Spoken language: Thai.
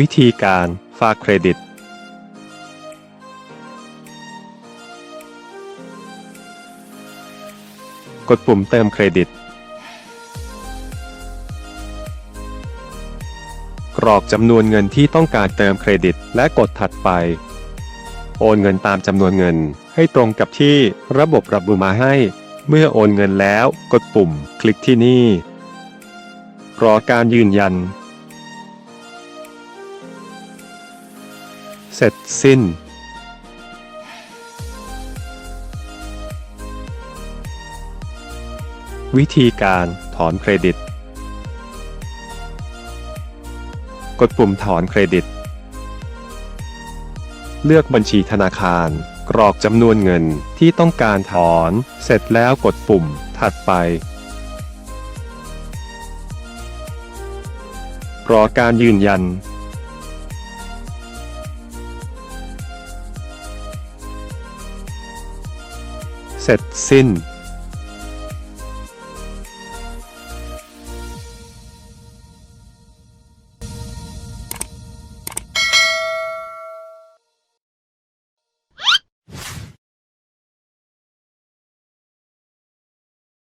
วิธีการฝากเครดิต กดปุ่มเติมเครดิต กรอกจำนวนเงินที่ต้องการเติมเครดิต และกดถัดไป โอนเงินตามจำนวนเงินให้ตรงกับที่ระบบระบุมาให้ เมื่อโอนเงินแล้วกดปุ่ม คลิกที่นี่ รอการยืนยัน เสร็จสิ้น วิธีการถอนเครดิต กดปุ่มถอนเครดิต เลือกบัญชีธนาคาร กรอกจำนวนเงินที่ต้องการถอน เสร็จแล้วกดปุ่มถัดไป รอการยืนยัน เสร็จสิ้น